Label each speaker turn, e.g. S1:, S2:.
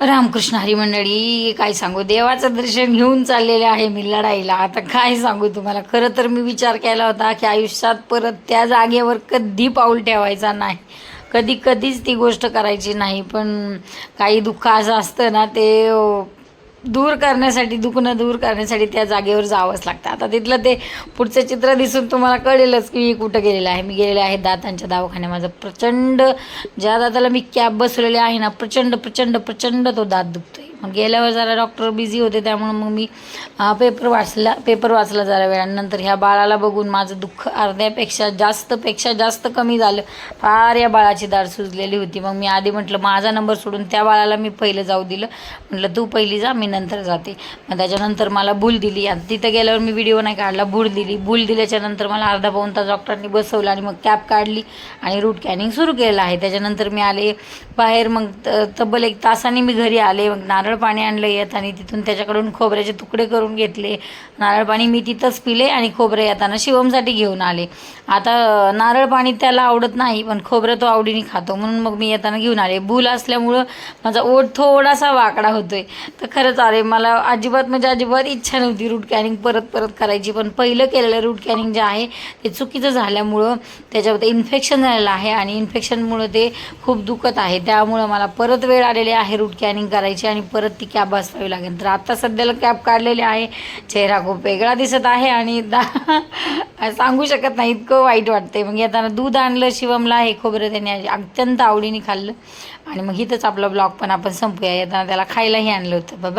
S1: रामकृष्ण हरी मंडळी काय सांगू? देवाचं दर्शन घेऊन चाललेले आहे मी लढाईला. आता काय सांगू तुम्हाला? खरं तर मी विचार केला होता की आयुष्यात परत त्या जागेवर कधी पाऊल ठेवायचा नाही. कधी कधीच ती गोष्ट करायची नाही. पण काही दुःख असं असतं ना ते दूर करण्यासाठी दुखणं दूर करण्यासाठी त्या जागेवर जावंच लागतं. आता तिथलं ते पुढचं चित्र दिसून तुम्हाला कळेलच की मी कुठं गेलेलं आहे. मी गेलेले आहे दातांच्या दवाखान्यात. माझं प्रचंड ज्या दाताला मी कॅब बसवलेली आहे ना प्रचंड प्रचंड प्रचंड तो दात दुखतो गेल्यावर जरा डॉक्टर बिझी होते त्यामुळे मग मी पेपर वाचला पेपर वाचला जरा वेळानंतर ह्या बाळाला बघून माझं दुःख अर्ध्यापेक्षा जास्तपेक्षा जास्त कमी झालं. फार या बाळाची दाढ सुजलेली होती. मग मी आधी म्हटलं माझा नंबर सोडून त्या बाळाला मी पहिलं जाऊ दिलं. म्हटलं तू पहिली जा मी नंतर जाते. मग त्याच्यानंतर मला भूल दिली. आणि तिथं गेल्यावर मी व्हिडिओ नाही काढला भूल दिली. भूल दिल्याच्यानंतर मला अर्धा पाऊन तास डॉक्टरांनी बसवलं आणि मग कॅप काढली आणि रूट कॅनिंग सुरू केलं आहे. त्याच्यानंतर मी आले बाहेर. मग त- तब्बल एक तासाने मी घरी आले. मग नारळ नारळ पाणी आणलं येत आणि तिथून त्याच्याकडून खोबऱ्याचे तुकडे करून घेतले. नारळ पाणी मी तिथंच पिले आणि खोबरे येताना शिवमसाठी घेऊन आले. आता नारळ पाणी त्याला आवडत नाही पण खोबरं तो आवडीने खातो. म्हणून मग मी येताना घेऊन आले. भूल असल्यामुळं माझा ओठ थोडासा वाकडा होतोय. तर खरंच अरे मला अजिबात म्हणजे अजिबात इच्छा नव्हती रूट कॅनिंग परत परत करायची. पण पहिलं केलेलं रूट कॅनिंग जे आहे ते चुकीचं झाल्यामुळं त्याच्यामध्ये इन्फेक्शन झालेलं आहे आणि इन्फेक्शनमुळं ते खूप दुखत आहे. त्यामुळं मला परत वेळ आलेली आहे रूट कॅनिंग करायची आणि परत ती कॅब बसवावी लागेल. तर आता सध्याला कॅब काढलेली आहे. चेहरा खूप वेगळा दिसत आहे आणि दा सांगू शकत नाही इतकं वाईट वाटतंय. मग येताना दूध आणलं शिवमला हे खोबरं त्याने अत्यंत आवडीने खाल्लं. आणि मग इथंच आपला ब्लॉग पण आपण संपूया. येताना त्याला खायलाही आणलं होतं. बाय